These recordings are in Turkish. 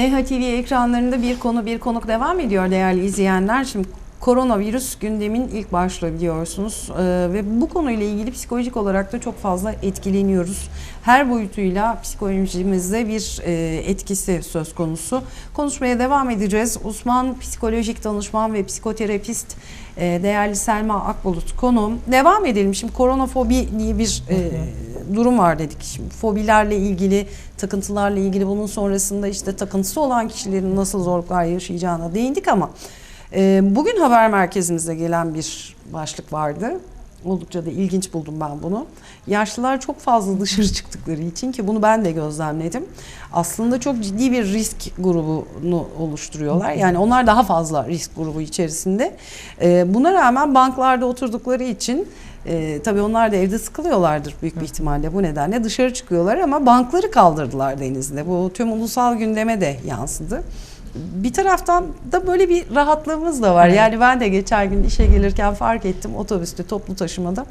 Neha TV ekranlarında bir konu bir konuk devam ediyor değerli izleyenler. Şimdi koronavirüs gündemin ilk başlığı biliyorsunuz Ee, ve bu konuyla ilgili psikolojik olarak da çok fazla etkileniyoruz. Her boyutuyla psikolojimizde bir e, etkisi söz konusu. Konuşmaya devam edeceğiz. Uzman psikolojik danışman ve psikoterapist e, değerli Selma Akbulut konuğum. Devam edelim. Şimdi koronafobi diye bir e, durum var dedik. Şimdi fobilerle ilgili, takıntılarla ilgili bunun sonrasında işte takıntısı olan kişilerin nasıl zorluklar yaşayacağına değindik ama bugün haber merkezimize gelen bir başlık vardı. Oldukça da ilginç buldum ben bunu. Yaşlılar çok fazla dışarı çıktıkları için ki bunu ben de gözlemledim. Aslında çok ciddi bir risk grubunu oluşturuyorlar. Yani onlar daha fazla risk grubu içerisinde. E, buna rağmen banklarda oturdukları için e, tabii onlar da evde sıkılıyorlardır büyük bir ihtimalle bu nedenle dışarı çıkıyorlar ama bankları kaldırdılar denizde. Bu tüm ulusal gündeme de yansıdı. Bir taraftan da böyle bir rahatlığımız da var. Evet. Yani ben de geçen gün işe gelirken fark ettim otobüste toplu taşımada.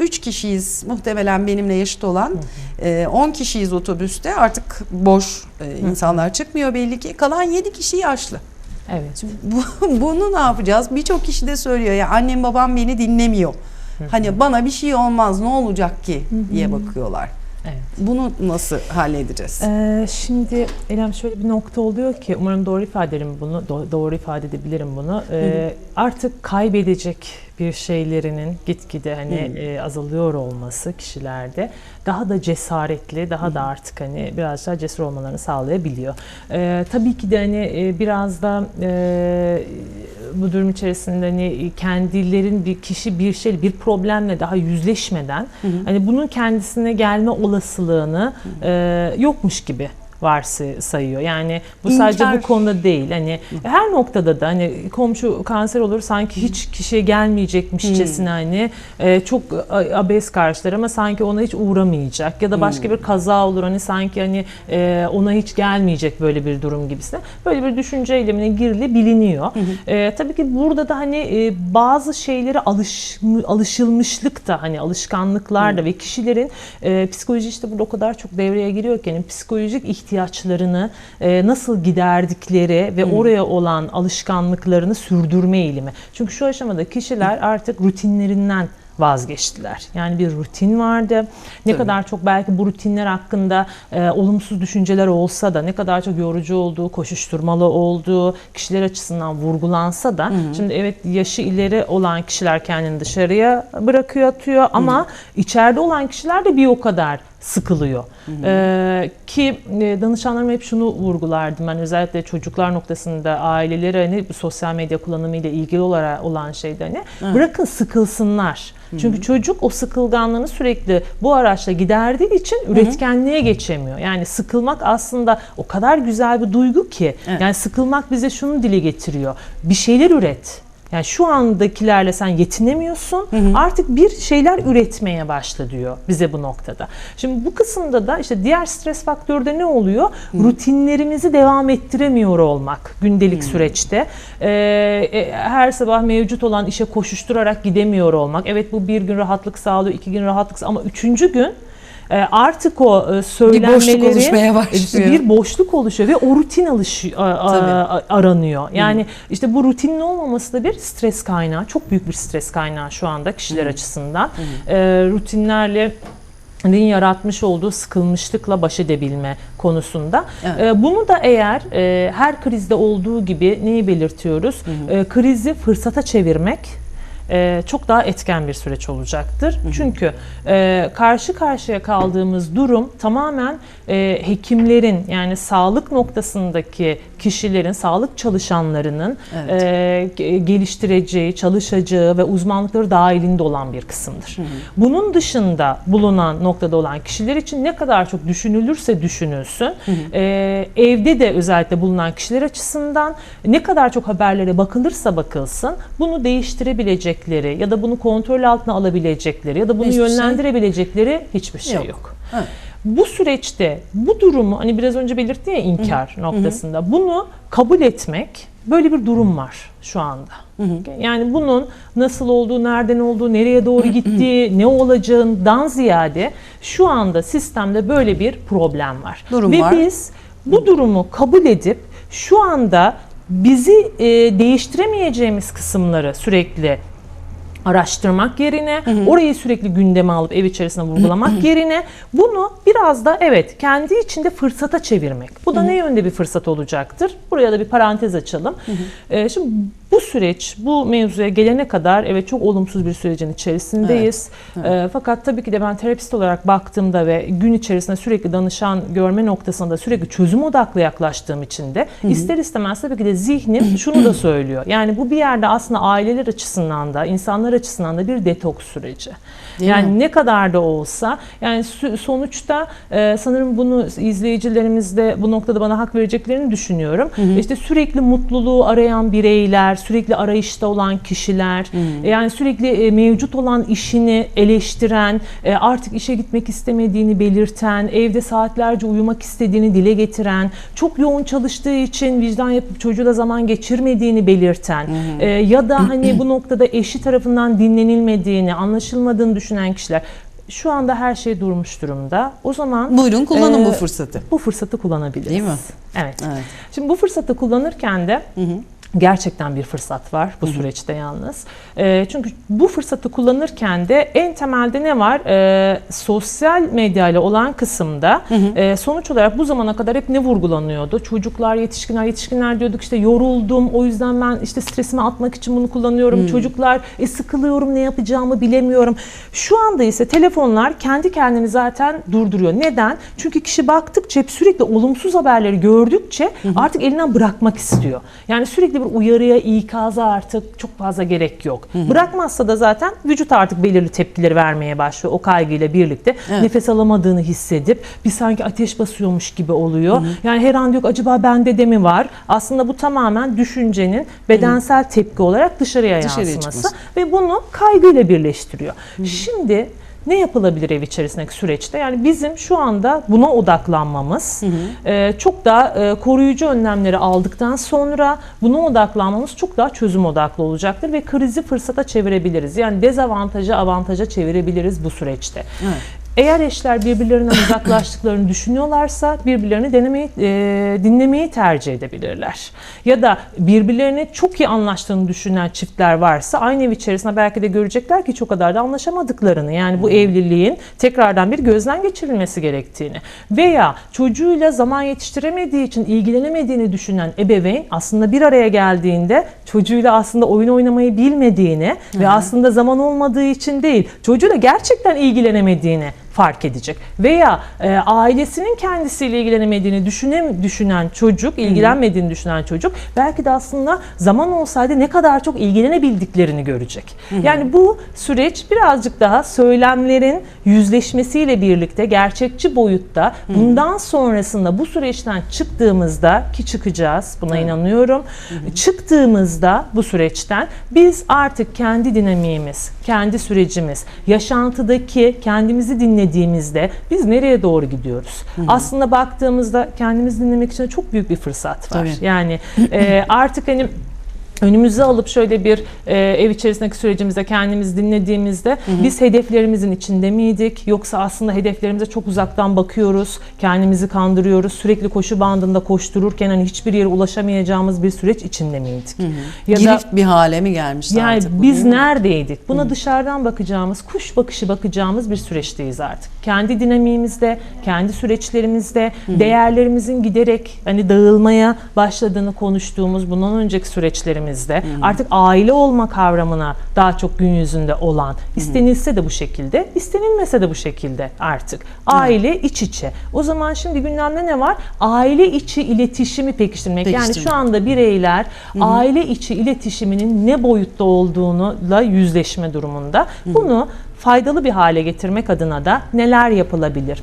3 kişiyiz muhtemelen benimle yaşıt olan. Ee, 10 kişiyiz otobüste artık boş e, insanlar çıkmıyor belli ki. Kalan 7 kişi yaşlı. Evet. Bu, bunu ne yapacağız? Birçok kişi de söylüyor ya annem babam beni dinlemiyor. Hani bana bir şey olmaz ne olacak ki diye bakıyorlar. Evet. Bunu nasıl halledeceğiz? Ee, şimdi Elem şöyle bir nokta oluyor ki umarım doğru ifade ederim bunu, do- doğru ifade edebilirim bunu. Ee, artık kaybedecek bir şeylerinin gitgide hani e, azalıyor olması kişilerde daha da cesaretli, daha da artık hani biraz daha cesur olmalarını sağlayabiliyor. Ee, tabii ki de hani e, biraz da e, bu durum içerisinde hani kendilerin bir kişi bir şey bir problemle daha yüzleşmeden hani bunun kendisine gelme olasılığını e, yokmuş gibi varsayıyor. Yani bu sadece İnkar. bu konuda değil. Hani her noktada da hani komşu kanser olur sanki hiç kişiye gelmeyecekmişçesine hani e, çok a- abes karşılar ama sanki ona hiç uğramayacak ya da başka bir kaza olur hani sanki hani e, ona hiç gelmeyecek böyle bir durum gibisine. Böyle bir düşünce eylemine girilebiliniyor. E, tabii ki burada da hani e, bazı şeylere alış, alışılmışlık da hani alışkanlıklar da ve kişilerin e, psikoloji işte burada o kadar çok devreye giriyor ki hani psikolojik ihtiyaçlarını e, nasıl giderdikleri ve oraya olan alışkanlıklarını sürdürme eğilimi. Çünkü şu aşamada kişiler artık rutinlerinden vazgeçtiler. Yani bir rutin vardı. Ne Tabii. kadar çok belki bu rutinler hakkında e, olumsuz düşünceler olsa da ne kadar çok yorucu olduğu, koşuşturmalı olduğu kişiler açısından vurgulansa da şimdi evet yaşı ileri olan kişiler kendini dışarıya bırakıyor, atıyor ama içeride olan kişiler de bir o kadar sıkılıyor. Ee, ki e, danışanlarım hep şunu vurgulardım ben özellikle çocuklar noktasında aileleri hani sosyal medya kullanımıyla ilgili olarak olan şeyde hani bırakın sıkılsınlar. Çünkü çocuk o sıkılganlığını sürekli bu araçla giderdiği için üretkenliğe geçemiyor. Yani sıkılmak aslında o kadar güzel bir duygu ki. Evet. Yani sıkılmak bize şunu dile getiriyor. Bir şeyler üret. Yani şu andakilerle sen yetinemiyorsun. Artık bir şeyler üretmeye başla diyor bize bu noktada. Şimdi bu kısımda da işte diğer stres faktörü de ne oluyor? Rutinlerimizi devam ettiremiyor olmak gündelik süreçte. Ee, e, her sabah mevcut olan işe koşuşturarak gidemiyor olmak. Evet bu bir gün rahatlık sağlıyor, iki gün rahatlık sağlıyor ama üçüncü gün artık o e, söylenmeleri oluşmaya başlıyor. bir boşluk oluşuyor ve o rutin alış Tabii. aranıyor. Yani işte bu rutinin olmaması da bir stres kaynağı. Çok büyük bir stres kaynağı şu anda kişiler açısından. Ee, rutinlerle din yaratmış olduğu sıkılmışlıkla baş edebilme konusunda. Evet. Ee, bunu da eğer e, her krizde olduğu gibi neyi belirtiyoruz? Ee, krizi fırsata çevirmek e, çok daha etken bir süreç olacaktır. Çünkü e, karşı karşıya kaldığımız durum tamamen e, hekimlerin yani sağlık noktasındaki kişilerin, sağlık çalışanlarının Evet. e, ge- geliştireceği, çalışacağı ve uzmanlıkları dahilinde olan bir kısımdır. Bunun dışında bulunan noktada olan kişiler için ne kadar çok düşünülürse düşünülsün, e, evde de özellikle bulunan kişiler açısından ne kadar çok haberlere bakılırsa bakılsın, bunu değiştirebilecekleri ya da bunu kontrol altına alabilecekleri ya da bunu Hiçbir şey yönlendirebilecekleri hiçbir şey yok. yok. Evet. Bu süreçte bu durumu hani biraz önce belirtti ya inkar noktasında bunu kabul etmek böyle bir durum var şu anda. Yani bunun nasıl olduğu, nereden olduğu, nereye doğru gittiği, ne olacağından ziyade şu anda sistemde böyle bir problem var. Durum Ve var. biz bu durumu kabul edip şu anda bizi e, değiştiremeyeceğimiz kısımları sürekli araştırmak yerine orayı sürekli gündeme alıp ev içerisinde vurgulamak yerine bunu biraz da evet kendi içinde fırsata çevirmek. Bu da ne yönde bir fırsat olacaktır? Buraya da bir parantez açalım. Ee, şimdi bu süreç bu mevzuya gelene kadar evet çok olumsuz bir sürecin içerisindeyiz. Ee, fakat tabii ki de ben terapist olarak baktığımda ve gün içerisinde sürekli danışan görme noktasında sürekli çözüm odaklı yaklaştığım için de ister istemez tabii ki de zihnim şunu da söylüyor. Yani bu bir yerde aslında aileler açısından da insanlar açısından da bir detoks süreci. Değil yani mi? ne kadar da olsa yani sonuçta e, sanırım bunu izleyicilerimiz de bu noktada bana hak vereceklerini düşünüyorum. İşte sürekli mutluluğu arayan bireyler, sürekli arayışta olan kişiler, e, yani sürekli e, mevcut olan işini eleştiren, e, artık işe gitmek istemediğini belirten, evde saatlerce uyumak istediğini dile getiren, çok yoğun çalıştığı için vicdan yapıp çocuğuyla zaman geçirmediğini belirten e, ya da hani bu noktada eşi tarafından dinlenilmediğini, anlaşılmadığını düşünen kişiler şu anda her şey durmuş durumda. O zaman Buyurun kullanın Ee, bu fırsatı. bu fırsatı kullanabiliriz. Değil mi? Evet. Evet. Şimdi bu fırsatı kullanırken de gerçekten bir fırsat var bu süreçte yalnız. Ee, çünkü bu fırsatı kullanırken de en temelde ne var? Ee, sosyal medya ile olan kısımda e, sonuç olarak bu zamana kadar hep ne vurgulanıyordu? Çocuklar, yetişkinler, yetişkinler diyorduk işte yoruldum o yüzden ben işte stresimi atmak için bunu kullanıyorum. Çocuklar e, sıkılıyorum ne yapacağımı bilemiyorum. Şu anda ise telefonlar kendi kendini zaten durduruyor. Neden? Çünkü kişi baktıkça hep sürekli olumsuz haberleri gördükçe artık elinden bırakmak istiyor. Yani sürekli bir uyarıya, ikaza artık çok fazla gerek yok. Bırakmazsa da zaten vücut artık belirli tepkileri vermeye başlıyor o kaygıyla birlikte. Evet. Nefes alamadığını hissedip bir sanki ateş basıyormuş gibi oluyor. Yani her an diyor acaba bende de mi var? Aslında bu tamamen düşüncenin bedensel tepki olarak dışarıya, Dışarıya yansıması çıkması. ve bunu kaygıyla birleştiriyor. Şimdi ne yapılabilir ev içerisindeki süreçte? Yani bizim şu anda buna odaklanmamız, e, çok daha e, koruyucu önlemleri aldıktan sonra buna odaklanmamız çok daha çözüm odaklı olacaktır ve krizi fırsata çevirebiliriz. Yani dezavantajı avantaja çevirebiliriz bu süreçte. Evet. Eğer eşler birbirlerinden uzaklaştıklarını düşünüyorlarsa birbirlerini denemeyi, e, dinlemeyi tercih edebilirler. Ya da birbirlerini çok iyi anlaştığını düşünen çiftler varsa aynı ev içerisinde belki de görecekler ki çok kadar da anlaşamadıklarını. Yani bu evliliğin tekrardan bir gözden geçirilmesi gerektiğini. Veya çocuğuyla zaman yetiştiremediği için ilgilenemediğini düşünen ebeveyn aslında bir araya geldiğinde çocuğuyla aslında oyun oynamayı bilmediğini ve aslında zaman olmadığı için değil çocuğuyla gerçekten ilgilenemediğini fark edecek. Veya e, ailesinin kendisiyle ilgilenemediğini düşünem, düşünen çocuk, ilgilenmediğini düşünen çocuk belki de aslında zaman olsaydı ne kadar çok ilgilenebildiklerini görecek. Yani bu süreç birazcık daha söylemlerin yüzleşmesiyle birlikte gerçekçi boyutta bundan sonrasında bu süreçten çıktığımızda ki çıkacağız buna inanıyorum. Çıktığımızda bu süreçten biz artık kendi dinamiğimiz, kendi sürecimiz, yaşantıdaki kendimizi dinlediğimizde biz nereye doğru gidiyoruz? Aslında baktığımızda kendimizi dinlemek için çok büyük bir fırsat var. Tabii. Yani e, artık hani önümüze alıp şöyle bir e, ev içerisindeki sürecimizde kendimizi dinlediğimizde biz hedeflerimizin içinde miydik yoksa aslında hedeflerimize çok uzaktan bakıyoruz, kendimizi kandırıyoruz, sürekli koşu bandında koştururken hani hiçbir yere ulaşamayacağımız bir süreç içinde miydik? Ya da Girift bir hale mi gelmişti yani artık bu, biz neredeydik? Buna dışarıdan bakacağımız, kuş bakışı bakacağımız bir süreçteyiz artık. Kendi dinamiğimizde, kendi süreçlerimizde, değerlerimizin giderek hani dağılmaya başladığını konuştuğumuz bundan önceki süreçlerimizde artık aile olma kavramına daha çok gün yüzünde olan, istenilse de bu şekilde, istenilmese de bu şekilde artık. Aile iç içe. O zaman şimdi gündemde ne var? Aile içi iletişimi pekiştirmek. Yani Pekiştirmek. şu anda bireyler aile içi iletişiminin ne boyutta olduğunuyla yüzleşme durumunda. Bunu faydalı bir hale getirmek adına da neler yapılabilir?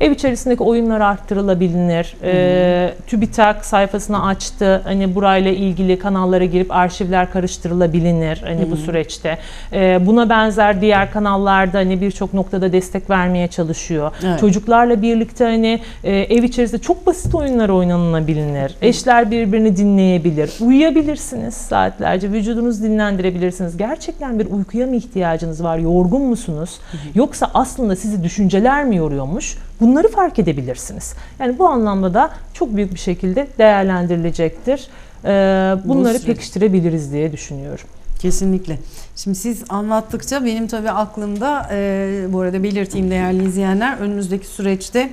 Ev içerisindeki oyunlar arttırılabilir. Ee, TÜBİTAK sayfasını açtı. Hani burayla ilgili kanallara girip arşivler karıştırılabilir hani bu süreçte. Ee, buna benzer diğer kanallarda hani birçok noktada destek vermeye çalışıyor. Evet. Çocuklarla birlikte hani e, ev içerisinde çok basit oyunlar oynanılabilir. Eşler birbirini dinleyebilir. Uyuyabilirsiniz saatlerce. Vücudunuzu dinlendirebilirsiniz. Gerçekten bir uykuya mı ihtiyacınız var? Yorgun musunuz? Yoksa aslında sizi düşünceler mi yoruyormuş? Bunları fark edebilirsiniz. Yani bu anlamda da çok büyük bir şekilde değerlendirilecektir. Ee, bunları pekiştirebiliriz diye düşünüyorum. Kesinlikle. Şimdi siz anlattıkça benim tabii aklımda e, bu arada belirteyim değerli izleyenler önümüzdeki süreçte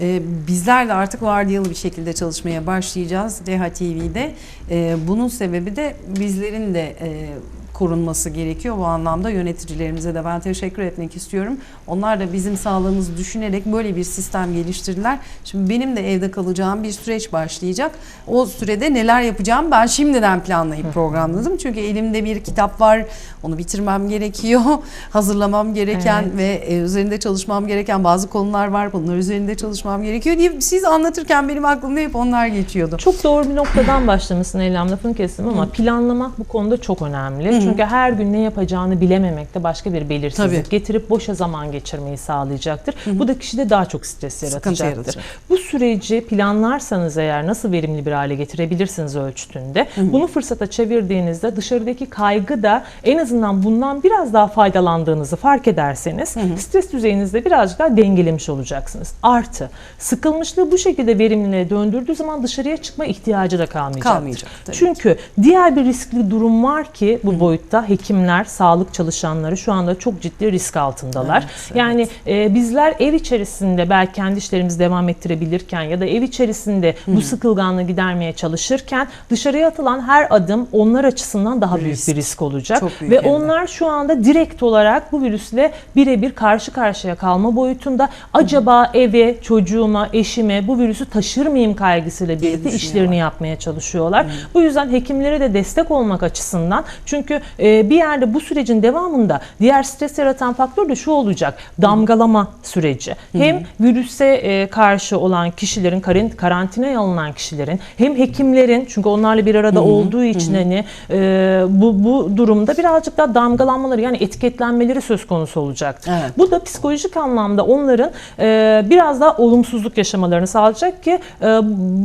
e, bizler de artık vardiyalı bir şekilde çalışmaya başlayacağız DH TV'de. E, bunun sebebi de bizlerin de e, korunması gerekiyor. Bu anlamda yöneticilerimize de ben teşekkür etmek istiyorum. Onlar da bizim sağlığımızı düşünerek böyle bir sistem geliştirdiler. Şimdi benim de evde kalacağım bir süreç başlayacak. O sürede neler yapacağım ben şimdiden planlayıp programladım. Çünkü elimde bir kitap var. Onu bitirmem gerekiyor. Hazırlamam gereken Evet. ve e, üzerinde çalışmam gereken bazı konular var. Bunlar üzerinde çalışmam gerekiyor diye siz anlatırken benim aklımda hep onlar geçiyordu. Çok doğru bir noktadan başlamışsın Eylem lafını kestim ama planlamak bu konuda çok önemli. Çünkü her gün ne yapacağını bilememek de başka bir belirsizlik Tabii. getirip boşa zaman geçirmeyi sağlayacaktır. Bu da kişide daha çok stres yaratacaktır. yaratacak. Bu süreci planlarsanız eğer nasıl verimli bir hale getirebilirsiniz ölçütünde bunu fırsata çevirdiğinizde dışarıdaki kaygı da en azından bundan biraz daha faydalandığınızı fark ederseniz stres düzeyinizde birazcık daha dengelemiş olacaksınız. Artı sıkılmışlığı bu şekilde verimliliğe döndürdüğü zaman dışarıya çıkma ihtiyacı da kalmayacak. Kalmayacak, Çünkü diğer bir riskli durum var ki bu boyutta hekimler, sağlık çalışanları şu anda çok ciddi risk altındalar. Evet, evet. Yani e, bizler ev içerisinde belki kendi işlerimizi devam ettirebilirken ya da ev içerisinde bu sıkılganlığı gidermeye çalışırken dışarıya atılan her adım onlar açısından daha büyük Risk. bir risk olacak. Büyük Ve hem de. onlar şu anda direkt olarak bu virüsle birebir karşı karşıya kalma boyutunda acaba eve, çocuğuma, eşime bu virüsü taşır mıyım kaygısıyla birlikte işlerini yapmaya çalışıyorlar. Bu yüzden hekimlere de destek olmak açısından çünkü e, bir yerde bu sürecin devamında diğer stres yaratan faktör de şu olacak. Damgalama süreci. Hem virüse e, karşı olan kişilerin, karantinaya alınan kişilerin hem hekimlerin çünkü onlarla bir arada olduğu için hani e, bu, bu durumda birazcık daha damgalanmaları yani etiketlenmeleri söz konusu olacaktır. Evet. Bu da psikolojik anlamda onların e, biraz daha olumsuzluk yaşamalarını sağlayacak ki e,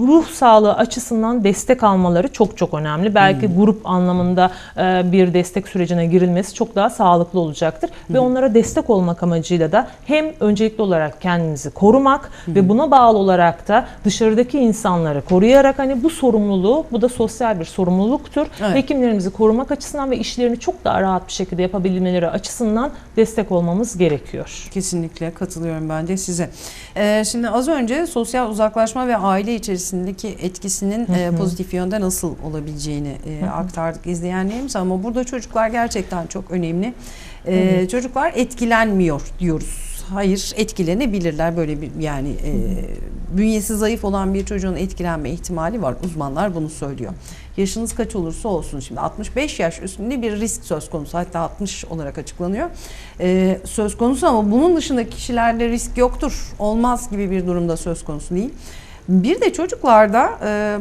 ruh sağlığı açısından destek almaları çok çok önemli. Belki grup anlamında e, bir destek sürecine girilmesi çok daha sağlıklı olacaktır ve onlara destek olmak amacıyla da hem öncelikli olarak kendimizi korumak ve buna bağlı olarak da dışarıdaki insanları koruyarak hani bu sorumluluğu bu da sosyal bir sorumluluktur. Evet. Hekimlerimizi korumak açısından ve işlerini çok daha rahat bir şekilde yapabilmeleri açısından destek olmamız gerekiyor. Kesinlikle katılıyorum ben de size. Ee, şimdi az önce sosyal uzaklaşma ve aile içerisindeki etkisinin e, pozitif yönde nasıl olabileceğini e, aktardık izleyenlerimiz ama burada çocuklar gerçekten çok önemli. Ee, Çocuklar etkilenmiyor diyoruz. Hayır etkilenebilirler böyle bir yani e, bünyesi zayıf olan bir çocuğun etkilenme ihtimali var. Uzmanlar bunu söylüyor. Yaşınız kaç olursa olsun şimdi 65 yaş üstünde bir risk söz konusu hatta 60 olarak açıklanıyor. Ee, söz konusu ama bunun dışındaki kişilerde risk yoktur olmaz gibi bir durumda söz konusu değil. Bir de çocuklarda e,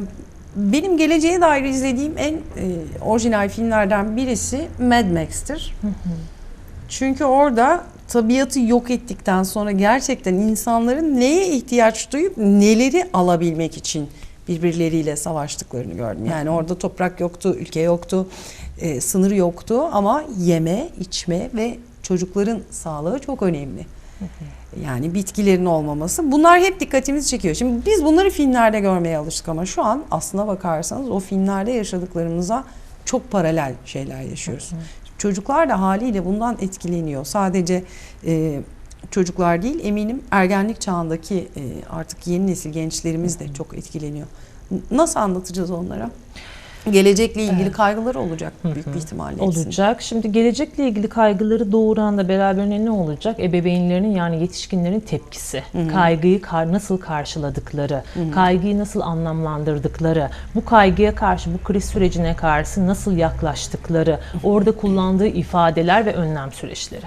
benim geleceğe dair izlediğim en e, orijinal filmlerden birisi Mad Max'tir. Çünkü orada tabiatı yok ettikten sonra gerçekten insanların neye ihtiyaç duyup neleri alabilmek için birbirleriyle savaştıklarını gördüm. Yani orada toprak yoktu, ülke yoktu, e, sınır yoktu ama yeme, içme ve çocukların sağlığı çok önemli. Yani bitkilerin olmaması. Bunlar hep dikkatimizi çekiyor. Şimdi biz bunları filmlerde görmeye alıştık ama şu an aslına bakarsanız o filmlerde yaşadıklarımıza çok paralel şeyler yaşıyoruz. Çocuklar da haliyle bundan etkileniyor. Sadece e, çocuklar değil eminim ergenlik çağındaki e, artık yeni nesil gençlerimiz de çok etkileniyor. Nasıl anlatacağız onlara? Gelecekle ilgili kaygıları olacak büyük bir ihtimalle. olacak. Şimdi gelecekle ilgili kaygıları doğuran da beraberinde ne olacak? Ebeveynlerin yani yetişkinlerin tepkisi. Kaygıyı kar, nasıl karşıladıkları, kaygıyı nasıl anlamlandırdıkları, bu kaygıya karşı, bu kriz sürecine karşı nasıl yaklaştıkları, orada kullandığı ifadeler ve önlem süreçleri.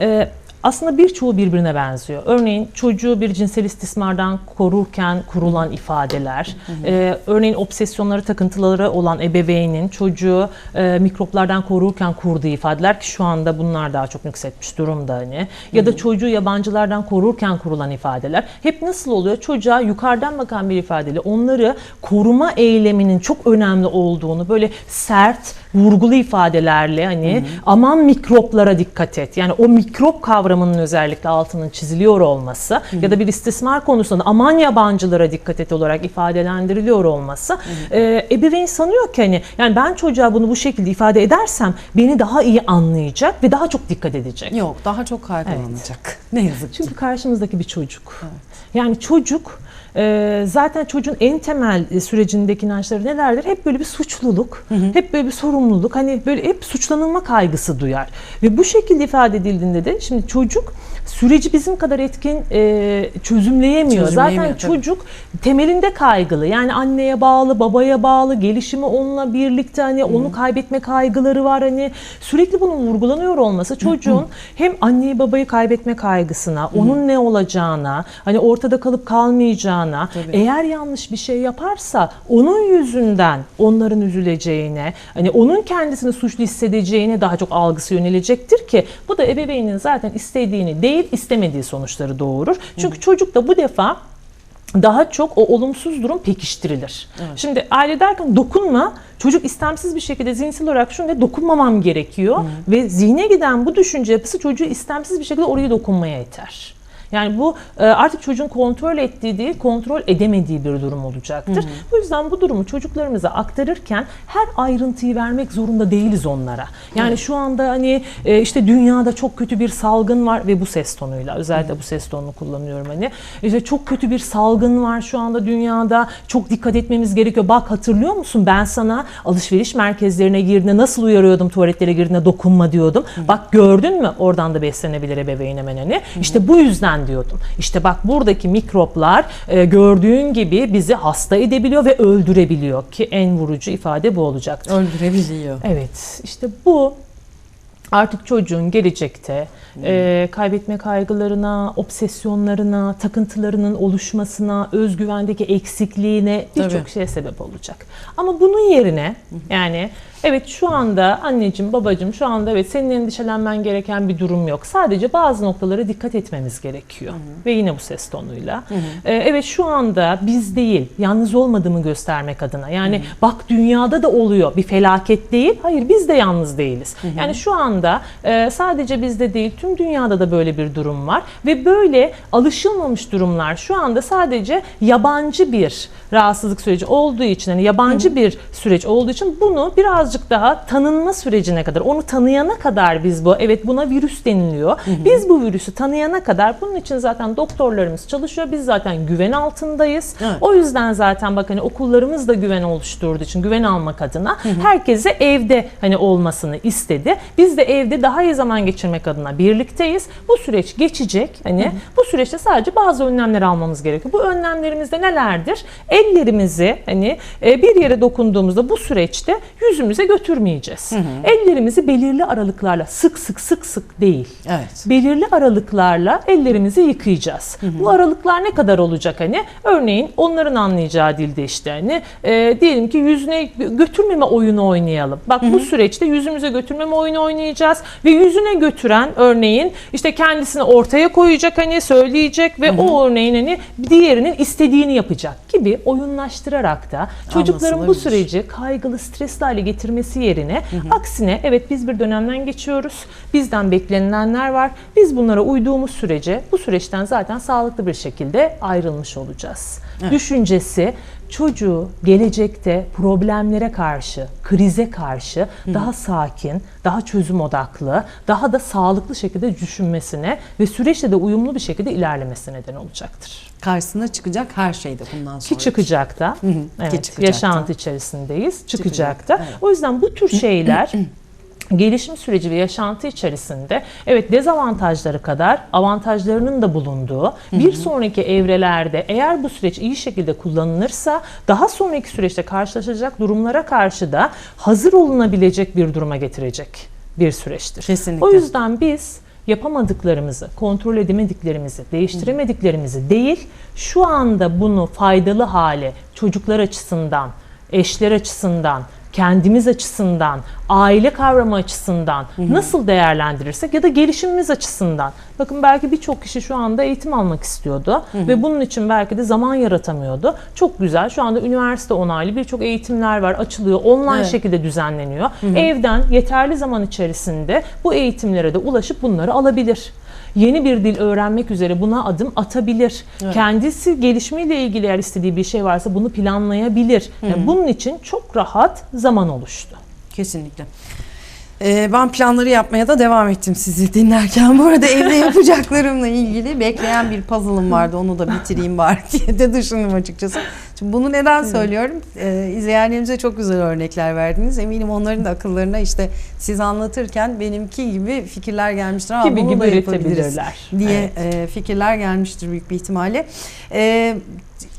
Ee, aslında birçoğu birbirine benziyor. Örneğin çocuğu bir cinsel istismardan korurken kurulan ifadeler, e, örneğin obsesyonları, takıntıları olan ebeveynin çocuğu e, mikroplardan korurken kurduğu ifadeler ki şu anda bunlar daha çok yükseltmiş durumda hani. Ya da çocuğu yabancılardan korurken kurulan ifadeler. Hep nasıl oluyor? Çocuğa yukarıdan bakan bir ifadeyle onları koruma eyleminin çok önemli olduğunu böyle sert, vurgulu ifadelerle hani aman mikroplara dikkat et. Yani o mikrop kavramı kavramının özellikle altının çiziliyor olması ya da bir istismar konusunda aman yabancılara dikkat et olarak ifadelendiriliyor olması e, ebeveyn sanıyor ki hani yani ben çocuğa bunu bu şekilde ifade edersem beni daha iyi anlayacak ve daha çok dikkat edecek. Yok daha çok kaygılanacak. Ne yazık ki. Çünkü karşımızdaki bir çocuk. Yani çocuk e, zaten çocuğun en temel e, sürecindeki inançları nelerdir? Hep böyle bir suçluluk, hep böyle bir sorumluluk, hani böyle hep suçlanılma kaygısı duyar. Ve bu şekilde ifade edildiğinde de şimdi çocuk süreci bizim kadar etkin e, çözümleyemiyor. Çözümleyemiyor, Zaten tabii. çocuk temelinde kaygılı. Yani anneye bağlı, babaya bağlı, gelişimi onunla birlikte hani onu kaybetme kaygıları var. Hani sürekli bunun vurgulanıyor olması çocuğun hem anneyi babayı kaybetme kaygısına, onun ne olacağına, hani ortada kalıp kalmayacağına, Tabii. eğer yanlış bir şey yaparsa onun yüzünden onların üzüleceğine, hani onun kendisini suçlu hissedeceğine daha çok algısı yönelecektir ki bu da ebeveynin zaten istediğini değil istemediği sonuçları doğurur. Çünkü çocuk da bu defa daha çok o olumsuz durum pekiştirilir. Şimdi aile derken dokunma, çocuk istemsiz bir şekilde zihinsel olarak şunu da dokunmamam gerekiyor ve zihne giden bu düşünce yapısı çocuğu istemsiz bir şekilde oraya dokunmaya iter. Yani bu e, artık çocuğun kontrol ettiği değil, kontrol edemediği bir durum olacaktır. Bu yüzden bu durumu çocuklarımıza aktarırken her ayrıntıyı vermek zorunda değiliz onlara. Yani şu anda hani e, işte dünyada çok kötü bir salgın var ve bu ses tonuyla özellikle bu ses tonunu kullanıyorum hani. İşte çok kötü bir salgın var şu anda dünyada. Çok dikkat etmemiz gerekiyor. Bak hatırlıyor musun ben sana alışveriş merkezlerine girdiğinde nasıl uyarıyordum tuvaletlere girdiğinde dokunma diyordum. Bak gördün mü oradan da beslenebilir ebeveyn hemen hani. İşte bu yüzden diyordum. İşte bak buradaki mikroplar e, gördüğün gibi bizi hasta edebiliyor ve öldürebiliyor ki en vurucu ifade bu olacaktır. Öldürebiliyor. Evet işte bu artık çocuğun gelecekte e, kaybetme kaygılarına, obsesyonlarına, takıntılarının oluşmasına, özgüvendeki eksikliğine birçok şeye sebep olacak. Ama bunun yerine yani evet şu anda anneciğim babacığım şu anda evet senin endişelenmen gereken bir durum yok. Sadece bazı noktalara dikkat etmemiz gerekiyor. Ve yine bu ses tonuyla. E, evet şu anda biz değil yalnız olmadığımı göstermek adına. Yani bak dünyada da oluyor bir felaket değil. Hayır biz de yalnız değiliz. Yani şu anda e, sadece bizde değil tüm dünyada da böyle bir durum var. Ve böyle alışılmamış durumlar şu anda sadece yabancı bir rahatsızlık süreci olduğu için hani yabancı bir süreç olduğu için bunu birazcık daha tanınma sürecine kadar onu tanıyana kadar biz bu evet buna virüs deniliyor. Biz bu virüsü tanıyana kadar bunun için zaten doktorlarımız çalışıyor. Biz zaten güven altındayız. Evet. O yüzden zaten bak hani okullarımız da güven oluşturduğu için güven almak adına herkese evde hani olmasını istedi. Biz de evde daha iyi zaman geçirmek adına birlikteyiz. Bu süreç geçecek. Hani bu süreçte sadece bazı önlemler almamız gerekiyor. Bu önlemlerimiz de nelerdir? Ellerimizi hani e, bir yere dokunduğumuzda bu süreçte yüzümüze götürmeyeceğiz. Ellerimizi belirli aralıklarla sık sık sık sık değil Evet. belirli aralıklarla ellerimizi yıkayacağız. Bu aralıklar ne kadar olacak hani? Örneğin onların anlayacağı dilde işte hani e, diyelim ki yüzüne götürmeme oyunu oynayalım. Bak bu süreçte yüzümüze götürmeme oyunu oynayacağız ve yüzüne götüren örneğin işte kendisini ortaya koyacak hani söyleyecek ve o örneğin hani diğerinin istediğini yapacak gibi oyunlaştırarak da çocukların bu süreci kaygılı, stresli hale getirmesi yerine aksine evet biz bir dönemden geçiyoruz. Bizden beklenilenler var. Biz bunlara uyduğumuz sürece bu süreçten zaten sağlıklı bir şekilde ayrılmış olacağız. Düşüncesi çocuğu gelecekte problemlere karşı, krize karşı daha sakin, daha çözüm odaklı, daha da sağlıklı şekilde düşünmesine ve süreçte de uyumlu bir şekilde ilerlemesine neden olacaktır. Karşısına çıkacak her şeyde bundan sonra. Ki çıkacak da. Evet, çıkacak da. yaşantı içerisindeyiz. Çıkacak, Çıkacak, da. evet. O yüzden bu tür şeyler gelişim süreci ve yaşantı içerisinde evet dezavantajları kadar avantajlarının da bulunduğu bir sonraki evrelerde eğer bu süreç iyi şekilde kullanılırsa daha sonraki süreçte karşılaşacak durumlara karşı da hazır olunabilecek bir duruma getirecek bir süreçtir. Kesinlikle. O yüzden biz yapamadıklarımızı, kontrol edemediklerimizi, değiştiremediklerimizi değil, şu anda bunu faydalı hale çocuklar açısından, eşler açısından, kendimiz açısından, aile kavramı açısından nasıl değerlendirirsek ya da gelişimimiz açısından. Bakın belki birçok kişi şu anda eğitim almak istiyordu ve bunun için belki de zaman yaratamıyordu. Çok güzel. Şu anda üniversite onaylı birçok eğitimler var, açılıyor, online Evet. şekilde düzenleniyor. Evden yeterli zaman içerisinde bu eğitimlere de ulaşıp bunları alabilir. Yeni bir dil öğrenmek üzere buna adım atabilir. Kendisi gelişmeyle ilgili eğer istediği bir şey varsa bunu planlayabilir. Yani bunun için çok rahat zaman oluştu. Kesinlikle. Ee, ben planları yapmaya da devam ettim sizi dinlerken. Bu arada evde yapacaklarımla ilgili bekleyen bir puzzle'ım vardı. Onu da bitireyim bari diye de düşündüm açıkçası. Şimdi bunu neden söylüyorum? Ee, izleyenlerimize çok güzel örnekler verdiniz. Eminim onların da akıllarına işte siz anlatırken benimki gibi fikirler gelmiştir. Ama gibi bunu gibi da yapabiliriz diye Evet. e, fikirler gelmiştir büyük bir ihtimalle. E,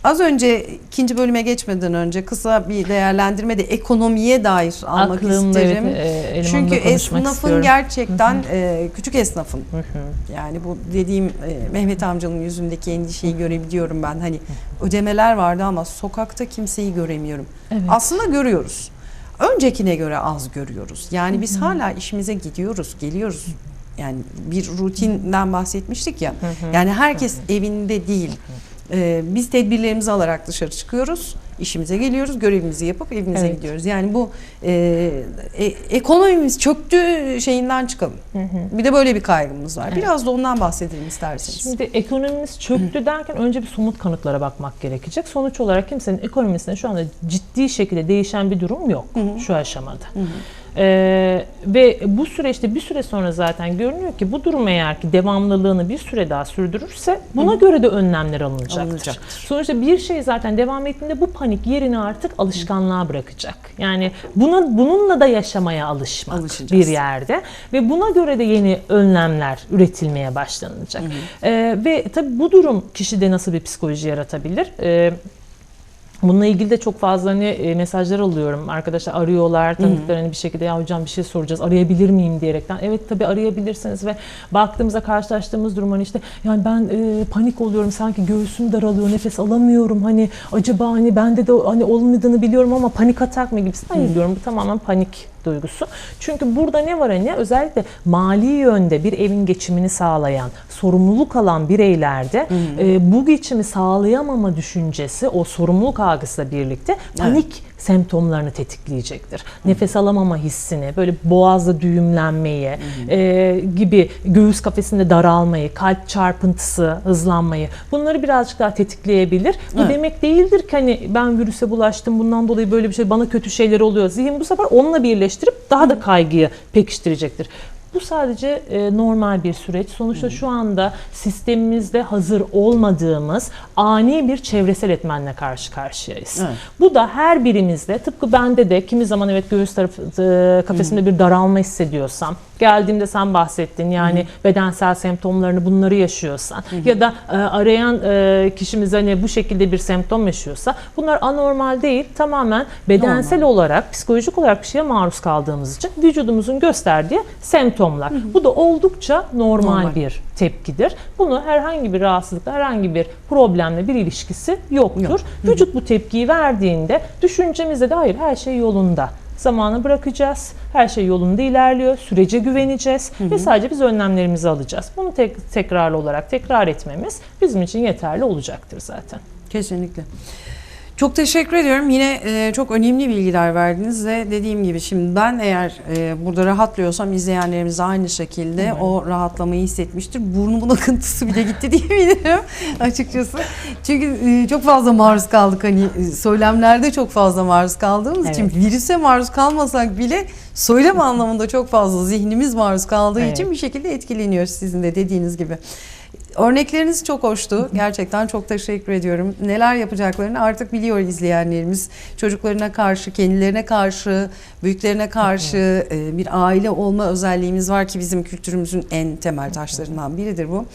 az önce ikinci bölüme geçmeden önce kısa bir değerlendirme de ekonomiye dair almak Aklımda isterim. evet, Çünkü esnafın istiyorum. gerçekten e, küçük esnafın Hı hı. yani bu dediğim e, Mehmet amcanın yüzündeki endişeyi görebiliyorum ben. Hani ödemeler vardı ama sokakta kimseyi göremiyorum. Evet. Aslında görüyoruz. Öncekine göre az görüyoruz. Yani biz hala işimize gidiyoruz, geliyoruz. Yani bir rutinden bahsetmiştik ya. Yani herkes evinde değil. Ee, biz tedbirlerimizi alarak dışarı çıkıyoruz, işimize geliyoruz, görevimizi yapıp evimize Evet. gidiyoruz. Yani bu e, e, ekonomimiz çöktü şeyinden çıkalım. Bir de böyle bir kaygımız var. Biraz da ondan bahsedelim isterseniz. Şimdi ekonomimiz çöktü derken önce bir somut kanıtlara bakmak gerekecek. Sonuç olarak kimsenin ekonomisinde şu anda ciddi şekilde değişen bir durum yok şu aşamada. Ee, ve bu süreçte bir süre sonra zaten görünüyor ki bu durum eğer ki devamlılığını bir süre daha sürdürürse buna göre de önlemler alınacaktır. Alınacaktır. Sonuçta bir şey zaten devam ettiğinde bu panik yerini artık alışkanlığa bırakacak. Yani buna bununla da yaşamaya alışmak Alışacağız. bir yerde ve buna göre de yeni önlemler üretilmeye başlanacak. Ee, ve tabii bu durum kişide nasıl bir psikoloji yaratabilir? Ee, Bununla ilgili de çok fazla hani e, mesajlar alıyorum. Arkadaşlar arıyorlar, tanıdıkları hani bir şekilde ya hocam bir şey soracağız, arayabilir miyim diyerekten. Evet tabii arayabilirsiniz ve baktığımızda karşılaştığımız durum hani işte yani ben e, panik oluyorum sanki göğsüm daralıyor, nefes alamıyorum. Hani acaba hani bende de hani olmadığını biliyorum ama panik atak mı gibisi. Hayır diyorum bu tamamen panik duygusu. Çünkü burada ne var hani özellikle mali yönde bir evin geçimini sağlayan, sorumluluk alan bireylerde e, bu geçimi sağlayamama düşüncesi o sorumluluk algısıyla birlikte panik semptomlarını tetikleyecektir. Nefes alamama hissini, böyle boğazda düğümlenmeyi e, gibi göğüs kafesinde daralmayı, kalp çarpıntısı, hızlanmayı bunları birazcık daha tetikleyebilir. Bu Evet. demek değildir ki hani ben virüse bulaştım bundan dolayı böyle bir şey bana kötü şeyler oluyor. Zihin bu sefer onunla birleştirip daha da kaygıyı pekiştirecektir. Bu sadece e, normal bir süreç. Sonuçta şu anda sistemimizde hazır olmadığımız ani bir çevresel etmenle karşı karşıyayız. Evet. Bu da her birimizde tıpkı bende de kimi zaman evet göğüs tarafı e, kafesinde bir daralma hissediyorsam geldiğimde sen bahsettin yani bedensel semptomlarını bunları yaşıyorsan ya da e, arayan e, kişimiz hani bu şekilde bir semptom yaşıyorsa bunlar anormal değil tamamen bedensel olarak psikolojik olarak bir şeye maruz kaldığımız için vücudumuzun gösterdiği semptomlar. Bu da oldukça normal, Normal. bir tepkidir. Bunu herhangi bir rahatsızlıkla herhangi bir problemle bir ilişkisi yoktur. Yok. Vücut bu tepkiyi verdiğinde düşüncemizde de hayır her şey yolunda. Zamanı bırakacağız. Her şey yolunda ilerliyor. Sürece güveneceğiz ve sadece biz önlemlerimizi alacağız. Bunu tek, tekrarlı olarak tekrar etmemiz bizim için yeterli olacaktır zaten. Kesinlikle. Çok teşekkür ediyorum. Yine e, çok önemli bilgiler verdiniz ve dediğim gibi şimdi ben eğer e, burada rahatlıyorsam izleyenlerimiz aynı şekilde o rahatlamayı hissetmiştir. Burnumun akıntısı bile gitti diyebilirim açıkçası. Çünkü e, çok fazla maruz kaldık hani e, söylemlerde çok fazla maruz kaldığımız için Evet. virüse maruz kalmasak bile söylem anlamında çok fazla zihnimiz maruz kaldığı Evet. için bir şekilde etkileniyoruz sizin de dediğiniz gibi. Örnekleriniz çok hoştu. Gerçekten çok teşekkür ediyorum. Neler yapacaklarını artık biliyor izleyenlerimiz. Çocuklarına karşı, kendilerine karşı, büyüklerine karşı e, bir aile olma özelliğimiz var ki bizim kültürümüzün en temel taşlarından biridir bu.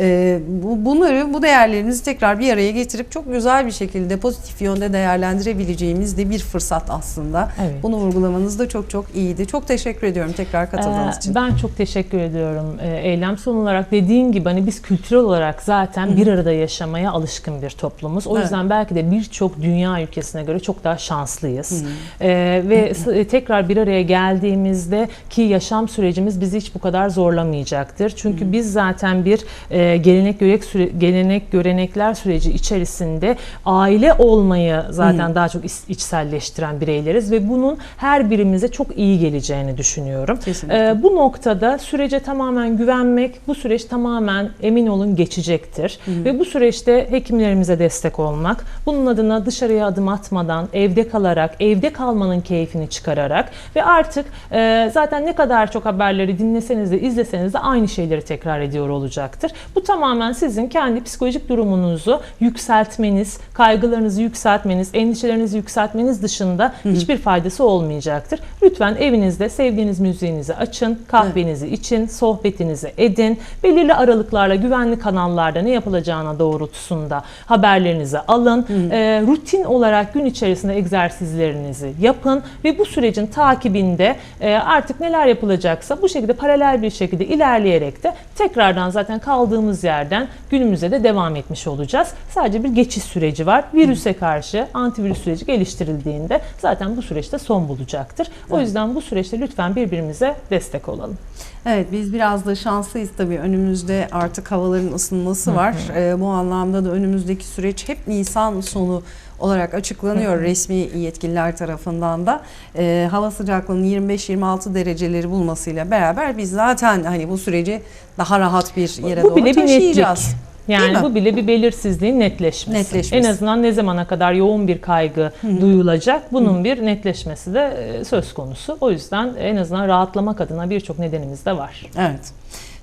E, bu bunları, bu değerlerinizi tekrar bir araya getirip çok güzel bir şekilde pozitif yönde değerlendirebileceğimiz de bir fırsat aslında. Evet. Bunu vurgulamanız da çok çok iyiydi. Çok teşekkür ediyorum tekrar katıldığınız Ee, için. Ben çok teşekkür ediyorum e, Eylem. Son olarak dediğin gibi hani biz kültür kültürel olarak zaten bir arada yaşamaya alışkın bir toplumuz. O Evet. yüzden belki de birçok dünya ülkesine göre çok daha şanslıyız. Ee, ve s- tekrar bir araya geldiğimizde ki yaşam sürecimiz bizi hiç bu kadar zorlamayacaktır. Çünkü biz zaten bir e, gelenek görek süre, gelenek görenekler süreci içerisinde aile olmayı zaten daha çok içselleştiren bireyleriz ve bunun her birimize çok iyi geleceğini düşünüyorum. Kesinlikle. Ee, bu noktada sürece tamamen güvenmek, bu süreç tamamen emin olun geçecektir. Ve bu süreçte hekimlerimize destek olmak, bunun adına dışarıya adım atmadan, evde kalarak, evde kalmanın keyfini çıkararak ve artık e, zaten ne kadar çok haberleri dinleseniz de izleseniz de aynı şeyleri tekrar ediyor olacaktır. Bu tamamen sizin kendi psikolojik durumunuzu yükseltmeniz, kaygılarınızı yükseltmeniz, endişelerinizi yükseltmeniz dışında hiçbir faydası olmayacaktır. Lütfen evinizde sevdiğiniz müziğinizi açın, kahvenizi için, sohbetinizi edin. Belirli aralıklarla güvenli kanallarda ne yapılacağına doğrultusunda haberlerinizi alın. Ee, rutin olarak gün içerisinde egzersizlerinizi yapın ve bu sürecin takibinde e, artık neler yapılacaksa bu şekilde paralel bir şekilde ilerleyerek de tekrardan zaten kaldığımız yerden günümüze de devam etmiş olacağız. Sadece bir geçiş süreci var. Virüse karşı antivirüs süreci geliştirildiğinde zaten bu süreçte son bulacaktır. O yüzden bu süreçte lütfen birbirimize destek olalım. Evet biz biraz da şanslıyız tabii önümüzde artık havaların ısınması var. Ee, bu anlamda da önümüzdeki süreç hep Nisan sonu olarak açıklanıyor resmi yetkililer tarafından da. Ee, hava sıcaklığının 25-26 dereceleri bulmasıyla beraber biz zaten hani bu süreci daha rahat bir yere Bu doğru bile bir netlik. taşıyacağız. Yani bu bile bir belirsizliğin netleşmesi. Netleşmesi. En azından ne zamana kadar yoğun bir kaygı duyulacak bunun bir netleşmesi de e, söz konusu. O yüzden en azından rahatlamak adına birçok nedenimiz de var. Evet.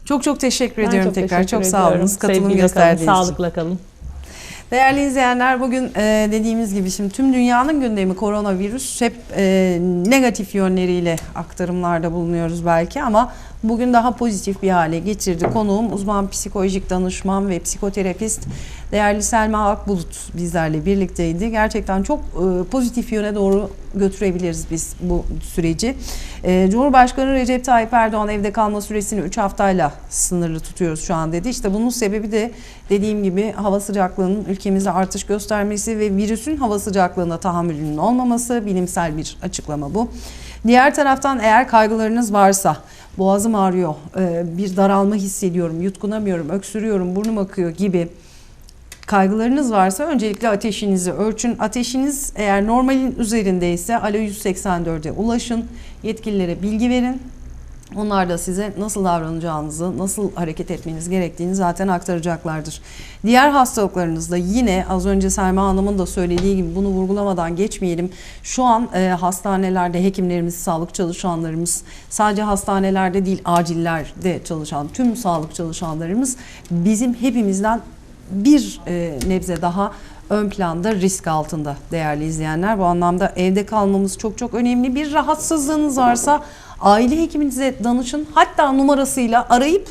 Çok çok teşekkür Ben ediyorum çok tekrar. teşekkür Çok sağ olunuz katılım Sevgiyle kalın, gösterdiğiniz için. sağlıkla kalın. Değerli izleyenler bugün e, dediğimiz gibi şimdi tüm dünyanın gündemi koronavirüs. Hep e, negatif yönleriyle aktarımlarda bulunuyoruz belki ama bugün daha pozitif bir hale getirdi. Konuğum uzman psikolojik danışman ve psikoterapist değerli Selma Akbulut bizlerle birlikteydi. Gerçekten çok e, pozitif yöne doğru götürebiliriz biz bu süreci. E, Cumhurbaşkanı Recep Tayyip Erdoğan evde kalma süresini 3 haftayla sınırlı tutuyoruz şu an dedi. İşte bunun sebebi de dediğim gibi hava sıcaklığının ülkemizde artış göstermesi ve virüsün hava sıcaklığına tahammülünün olmaması bilimsel bir açıklama bu. Diğer taraftan eğer kaygılarınız varsa boğazım ağrıyor, e, bir daralma hissediyorum, yutkunamıyorum, öksürüyorum, burnum akıyor gibi kaygılarınız varsa öncelikle ateşinizi ölçün. Ateşiniz eğer normalin üzerindeyse alo 184'e ulaşın. Yetkililere bilgi verin. Onlar da size nasıl davranacağınızı, nasıl hareket etmeniz gerektiğini zaten aktaracaklardır. Diğer hastalıklarınızda yine az önce Selma Hanım'ın da söylediği gibi bunu vurgulamadan geçmeyelim. Şu an e, hastanelerde hekimlerimiz, sağlık çalışanlarımız, sadece hastanelerde değil acillerde çalışan tüm sağlık çalışanlarımız bizim hepimizden bir e, nebze daha ön planda risk altında değerli izleyenler. Bu anlamda evde kalmamız çok çok önemli. Bir rahatsızlığınız varsa aile hekiminize danışın. Hatta numarasıyla arayıp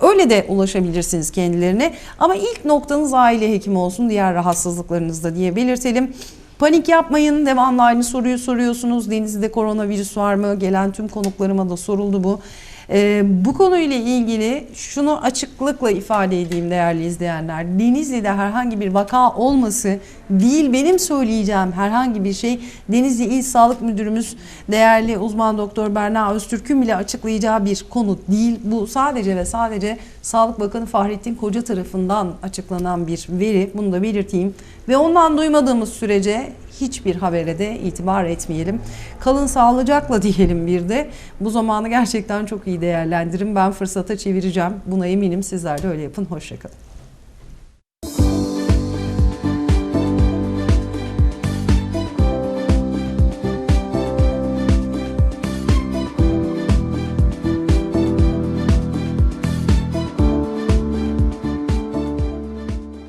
öyle de ulaşabilirsiniz kendilerine. Ama ilk noktanız aile hekimi olsun diğer rahatsızlıklarınızda diye belirtelim. Panik yapmayın. Devamlı aynı soruyu soruyorsunuz. Denizli'de koronavirüs var mı? Gelen tüm konuklarıma da soruldu bu. Ee, bu konuyla ilgili şunu açıklıkla ifade edeyim değerli izleyenler. Denizli'de herhangi bir vaka olması değil benim söyleyeceğim herhangi bir şey. Denizli İl Sağlık Müdürümüz değerli uzman doktor Berna Öztürk'ün bile açıklayacağı bir konu değil. Bu sadece ve sadece Sağlık Bakanı Fahrettin Koca tarafından açıklanan bir veri. Bunu da belirteyim. Ve ondan duymadığımız sürece hiçbir habere de itibar etmeyelim. Kalın sağlıcakla diyelim bir de. Bu zamanı gerçekten çok iyi değerlendirin. Ben fırsata çevireceğim. Buna eminim sizler de öyle yapın. Hoşçakalın.